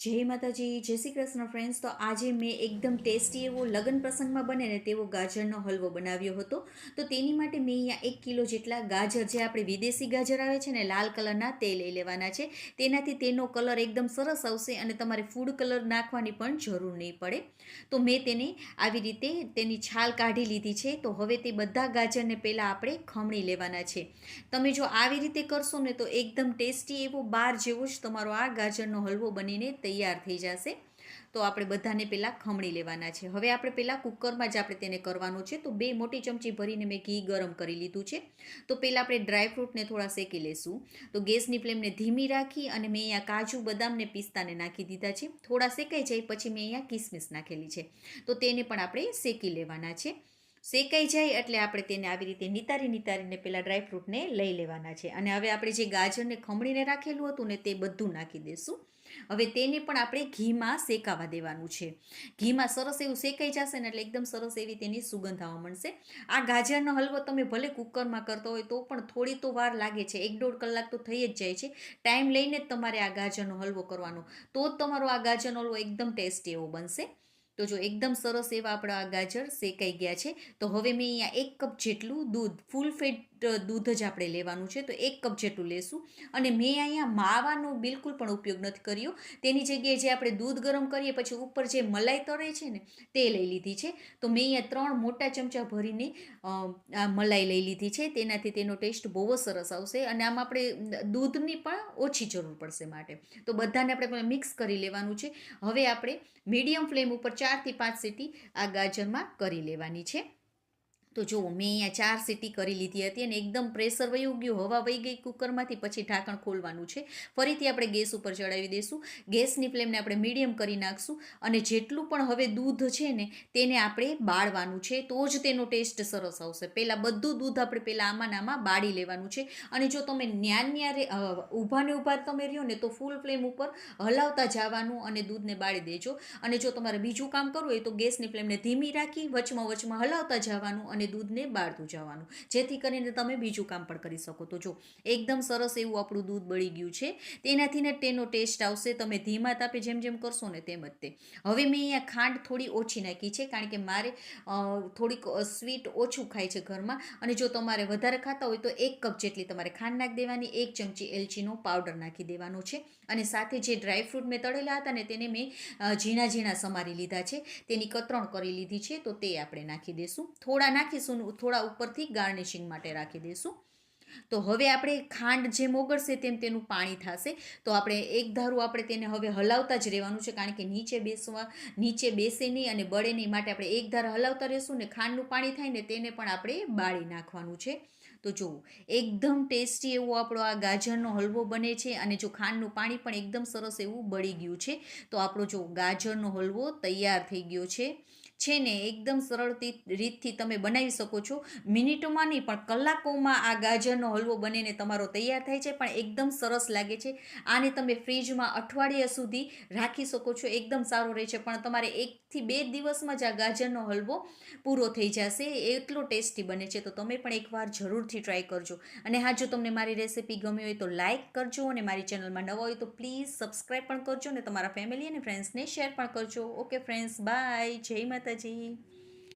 જય માતાજી, જય શ્રી કૃષ્ણ ફ્રેન્ડ્સ તો આજે મેં એકદમ ટેસ્ટી એવો લગ્ન પ્રસંગમાં બને ને તેવો ગાજરનો હલવો બનાવ્યો હતો. તો તેની માટે મેં અહીંયા એક કિલો જેટલા ગાજર જે આપણે વિદેશી ગાજર આવે છે ને, લાલ કલરના તે લઈ લેવાના છે. તેનાથી તેનો કલર એકદમ સરસ આવશે અને તમારે ફૂડ કલર નાખવાની પણ જરૂર નહીં પડે. તો મેં તેને આવી રીતે તેની છાલ કાઢી લીધી છે. તો હવે તે બધા ગાજરને પહેલાં આપણે ખમણી લેવાના છે. તમે જો આવી રીતે કરશો ને તો એકદમ ટેસ્ટી એવો બાર જેવો જ તમારો આ ગાજરનો હલવો બનીને તૈયાર થઈ જશે. તો આપણે બધાને પહેલાં ખમણી લેવાના છે. હવે આપણે પહેલાં કુકરમાં જ આપણે તેને કરવાનું છે. તો બે મોટી ચમચી ભરીને મેં ઘી ગરમ કરી લીધું છે. તો પહેલાં આપણે ડ્રાયફ્રૂટને થોડા શેકી લેશું. તો ગેસની ફ્લેમને ધીમી રાખી અને મેં અહીંયા કાજુ, બદામને પિસ્તાને નાખી દીધા છે. થોડા શેકાઈ જાય પછી મેં અહીંયા કિસમિસ નાખેલી છે. તો તેને પણ આપણે શેકી લેવાના છે. શેકાઈ જાય એટલે આપણે તેને આવી રીતે નિતારી નિતારીને પહેલાં ડ્રાયફ્રૂટને લઈ લેવાના છે. અને હવે આપણે જે ગાજરને ખમણીને રાખેલું હતું ને તે બધું નાખી દઈશું હવે તેને પણ આપણે ઘીમાં શેકાવા દેવાનું છે. ઘીમાં સરસ એવું શેકાઈ જશે ને એટલે એકદમ સરસ એવી તેની સુગંધ આવવા મળશે આ ગાજરનો હલવો તમે ભલે કુકરમાં કરતો હોય તો પણ થોડી તો વાર લાગે છે. એક દોઢ કલાક તો થઈ જ જાય છે. ટાઈમ લઈને જ તમારે આ ગાજરનો હલવો કરવાનો. તો જ તમારો આ ગાજરનો હલવો એકદમ ટેસ્ટી એવો બનશે. તો જો એકદમ સરસ એવા આપણા આ ગાજર શેકાઈ ગયા છે. તો હવે મેં અહીંયા એક કપ જેટલું દૂધ ફૂલ ફેટ દૂધ જ આપણે લેવાનું છે, તો એક કપ જેટલું લેશું. અને મેં અહીંયા માવાનો બિલકુલ પણ ઉપયોગ નથી કર્યો. તેની જગ્યાએ જે આપણે દૂધ ગરમ કરીએ, પછી ઉપર જે મલાઈ તરે છે ને, તે લઈ લીધી છે. તો મેં અહીંયા ત્રણ મોટા ચમચા ભરીને આ મલાઈ લઈ લીધી છે. તેનાથી તેનો ટેસ્ટ બહુ સરસ આવશે અને આમાં આપણે દૂધની પણ ઓછી જરૂર પડશે માટે. તો બધાને આપણે મિક્સ કરી લેવાનું છે. હવે આપણે મીડિયમ ફ્લેમ ઉપર ચારથી પાંચ સીટી આ ગાજરમાં કરી લેવાની છે. તો જો મેં અહીંયા ચાર સીટી કરી લીધી હતી અને એકદમ પ્રેશર વયું ગયું, હવા વહી ગઈ કુકરમાંથી પછી ઢાંકણ ખોલવાનું છે. ફરીથી આપણે ગેસ ઉપર ચડાવી દઈશું ગેસની ફ્લેમને આપણે મીડિયમ કરી નાખશું અને જેટલું પણ હવે દૂધ છે ને, તેને આપણે બાળવાનું છે. તો જ તેનો ટેસ્ટ સરસ આવશે. પહેલાં બધું દૂધ આપણે પહેલાં આમાં આમાં બાળી લેવાનું છે. અને જો તમે ન્યાન ન્યારે ઊભાને ઊભા તમે રહ્યો ને, તો ફૂલ ફ્લેમ ઉપર હલાવતા જવાનું અને દૂધને બાળી દેજો. અને જો તમારે બીજું કામ કરવું હોય તો ગેસની ફ્લેમને ધીમી રાખી, વચમાં વચમાં હલાવતા જવાનું અને દૂધને બાળતું જવાનું. જેથી કરીને તમે બીજું કામ પણ કરી શકો. તો જો, એકદમ સરસ એવું આપણું દૂધ બળી ગયું છે. તેનાથી ને તેનો ટેસ્ટ આવશે. તમે ધીમા તાપે જેમ જેમ કરશો ને તેમ જ તે. હવે મેં અહીંયા ખાંડ થોડી ઓછી નાખી છે, કારણ કે મારે થોડીક સ્વીટ ઓછું ખાય છે ઘરમાં. અને જો તમારે વધારે ખાતા હોય તો એક કપ જેટલી તમારે ખાંડ નાખી દેવાની, એક ચમચી એલચીનો પાવડર નાખી દેવાનો છે. અને સાથે જે ડ્રાયફ્રૂટ મેં તળેલા હતા ને તેને મેં ઝીણા ઝીણા સમારી લીધા છે. તેની કતરણ કરી લીધી છે. તો તે આપણે નાખી દઈશું થોડા નાખી રાખીશું થોડા ઉપરથી ગાર્નિશિંગ માટે રાખી દઈશું. તો હવે આપણે ખાંડ જેમ મોગળશે તેમ તેનું પાણી થશે. તો આપણે એક ધારું આપણે તેને હવે હલાવતા જ રહેવાનું છે, કારણ કે નીચે બેસવા, નીચે બેસે નહીં અને બળે નહીં માટે આપણે એક ધાર હલાવતા રહેશું ને ખાંડનું પાણી થાય ને તેને પણ આપણે બાળી નાખવાનું છે. તો જુઓ, એકદમ ટેસ્ટી એવો આપણો આ ગાજરનો હલવો બને છે અને જો ખાંડનું પાણી પણ એકદમ સરસ એવું બળી ગયું છે. તો આપણો જો ગાજરનો હલવો તૈયાર થઈ ગયો છે. છે ને એકદમ સરળ રીતથી તમે બનાવી શકો છો. મિનિટોમાં નહીં, પણ કલાકોમાં આ ગાજરનો હલવો બનીને તમારો તૈયાર થાય છે. પણ એકદમ સરસ લાગે છે. આને તમે ફ્રીજમાં અઠવાડિયા સુધી રાખી શકો છો. એકદમ સારો રહે છે. પણ તમારે એકથી બે દિવસમાં જ આ ગાજરનો હલવો પૂરો થઈ જશે. એટલો ટેસ્ટી બને છે. તો તમે પણ એકવાર જરૂરથી ટ્રાય કરજો. અને હા, જો તમને મારી રેસિપી ગમી હોય તો લાઇક કરજો અને મારી ચેનલમાં નવા હોય તો પ્લીઝ સબસ્ક્રાઈબ પણ કરજો અને તમારા ફેમિલી અને ફ્રેન્ડ્સને શેર પણ કરજો. Okay friends, bye. જય માતા માતાજી